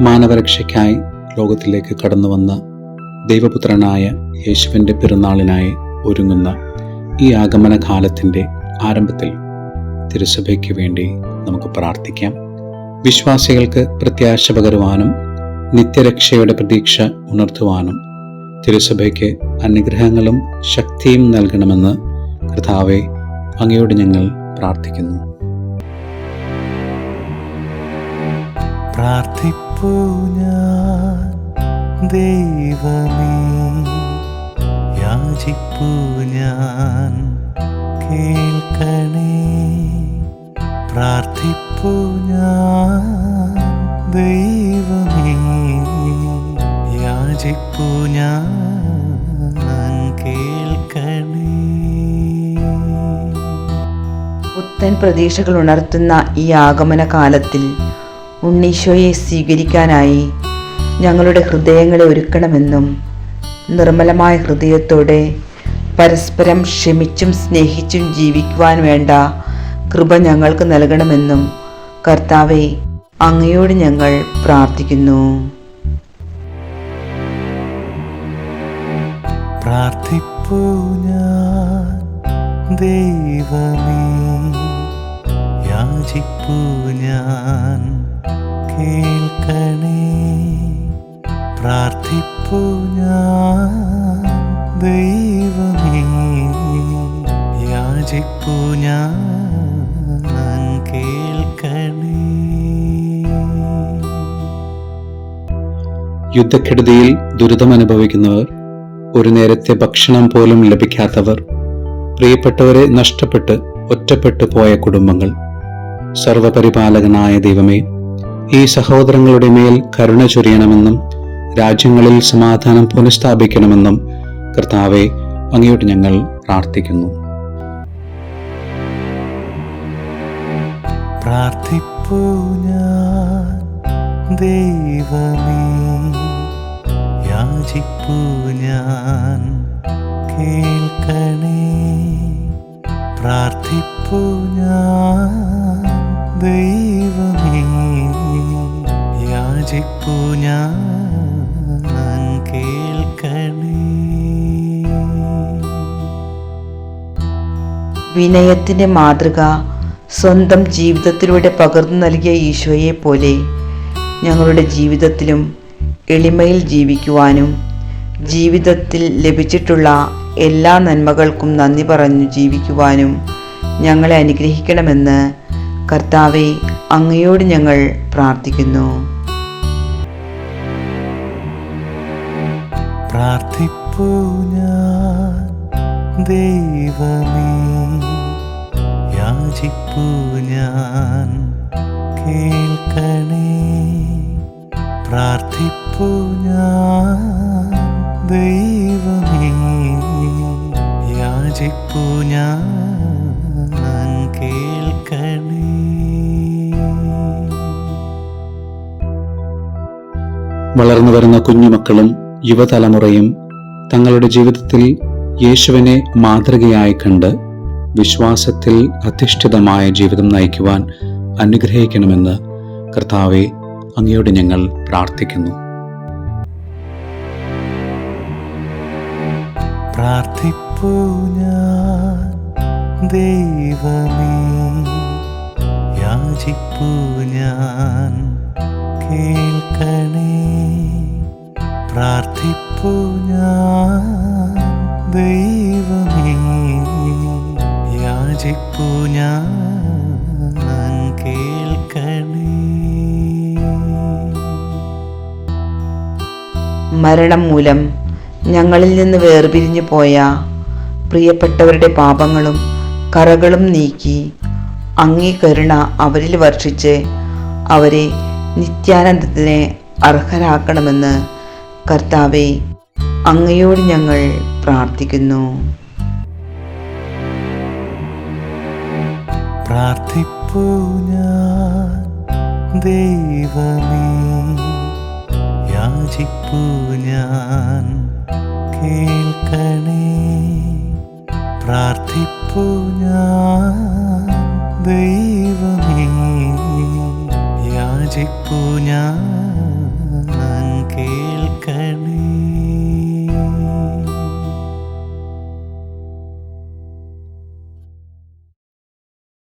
മാനവരക്ഷയ്ക്കായി ലോകത്തിലേക്ക് കടന്നു വന്ന ദൈവപുത്രനായ യേശുവിന്റെ പെരുന്നാളിനായി ഒരുങ്ങുന്ന ഈ ആഗമന കാലത്തിന്റെ ആരംഭത്തിൽ തിരുസഭയ്ക്ക് വേണ്ടി നമുക്ക് പ്രാർത്ഥിക്കാം. വിശ്വാസികൾക്ക് പ്രത്യാശ പകരുവാനും നിത്യരക്ഷയുടെ പ്രതീക്ഷ ഉണർത്തുവാനും തിരുസഭയ്ക്ക് അനുഗ്രഹങ്ങളും ശക്തിയും നൽകണമെന്ന് കർത്താവെ അങ്ങയോട് ഞങ്ങൾ പ്രാർത്ഥിക്കുന്നു. പ്രാർത്ഥിപ്പൂ ഞാൻ. ദൈവമേ യാചിപ്പൂ ഞാൻ. കേൾക്കണേ. പ്രാർത്ഥിപ്പൂ ഞാൻ. ദൈവമേ യാചിപ്പൂ ഞാൻ. പുത്തൻ പ്രതീക്ഷകൾ ഉണർത്തുന്ന ഈ ആഗമന കാലത്തിൽ ഉണ്ണീശോയെ സ്വീകരിക്കാനായി ഞങ്ങളുടെ ഹൃദയങ്ങളെ ഒരുക്കണമെന്നും നിർമ്മലമായ ഹൃദയത്തോടെ പരസ്പരം ക്ഷമിച്ചും സ്നേഹിച്ചും ജീവിക്കുവാൻ വേണ്ട കൃപ ഞങ്ങൾക്ക് നൽകണമെന്നും കർത്താവെ അങ്ങയോട് ഞങ്ങൾ പ്രാർത്ഥിക്കുന്നു. പ്രാർത്ഥിപ്പൂ ഞാൻ ദൈവമേ. യാചിപ്പൂ ഞാൻ. കേൾക്കണേ പ്രാർത്ഥിപ്പു ഞാൻ. ദൈവമേ യാചിപ്പു ഞാൻ. യുദ്ധക്കെടുതിയിൽ ദുരിതമനുഭവിക്കുന്നവർ ഒരു നേരത്തെ ഭക്ഷണം പോലും ലഭിക്കാത്തവർ പ്രിയപ്പെട്ടവരെ നഷ്ടപ്പെട്ട് ഒറ്റപ്പെട്ടു പോയ കുടുംബങ്ങൾ. സർവപരിപാലകനായ ദൈവമേ ഈ സഹോദരങ്ങളുടെ മേൽ കരുണ ചൊരിയണമെന്നും രാജ്യങ്ങളിൽ സമാധാനം പുനഃസ്ഥാപിക്കണമെന്നും കർത്താവെ അങ്ങയോട്ട് ഞങ്ങൾ പ്രാർത്ഥിക്കുന്നു. പ്രാർത്ഥിപ്പൂ ഞാൻ ദൈവമേ യാചിപ്പൂ ഞാൻ കേൾക്കണേ. പ്രാർത്ഥിപ്പൂ ഞാൻ ദൈവമേ യാചിപ്പു ഞാൻ കേൾക്കണേ. വിനയത്തിന്റെ മാതൃക സ്വന്തം ജീവിതത്തിലൂടെ പകർന്നു നൽകിയ ഈശോയെ പോലെ ഞങ്ങളുടെ ജീവിതത്തിലും എളിമയിൽ ജീവിക്കുവാനും ജീവിതത്തിൽ ലഭിച്ചിട്ടുള്ള എല്ലാ നന്മകൾക്കും നന്ദി പറഞ്ഞു ജീവിക്കുവാനും ഞങ്ങളെ അനുഗ്രഹിക്കണമെന്ന് കർത്താവെ അങ്ങയോട് ഞങ്ങൾ പ്രാർത്ഥിക്കുന്നു. ദൈവമേ. യാചിപ്പൂ ഞാൻ ഞാൻ കേൾക്കണേ. വളർന്നു വരുന്ന കുഞ്ഞുമക്കളും യുവതലമുറയും തങ്ങളുടെ ജീവിതത്തിൽ യേശുവിനെ മാതൃകയായി കണ്ട് വിശ്വാസത്തിൽ അധിഷ്ഠിതമായ ജീവിതം നയിക്കുവാൻ അനുഗ്രഹിക്കണമെന്ന് കർത്താവെ അങ്ങയോട് ഞങ്ങൾ പ്രാർത്ഥിക്കുന്നു. പ്രാർത്ഥിപ്പൂ ഞാൻ ദൈവമേ യാചിപ്പൂ ഞാൻ കേൾക്കണേ. പ്രാർത്ഥിപ്പൂ ഞാൻ ദൈവമേ യാചിപ്പൂ ഞാൻ കേൾക്കണേ. മരണം മൂലം ഞങ്ങളിൽ നിന്ന് വേർപിരിഞ്ഞു പോയ പ്രിയപ്പെട്ടവരുടെ പാപങ്ങളും കറകളും നീക്കി അങ്ങേ കരുണ അവരിൽ വർഷിച്ച് അവരെ നിത്യാനന്ദത്തിന് അർഹരാക്കണമെന്ന് കർത്താവെ അങ്ങയോട് ഞങ്ങൾ പ്രാർത്ഥിക്കുന്നു. പ്രാർത്ഥിപ്പൂ ഞാൻ കേൾക്കണേ. പ്രാർത്ഥിപ്പൂ ഞാൻ ദൈവമേ യാചിപ്പൂ ഞാൻ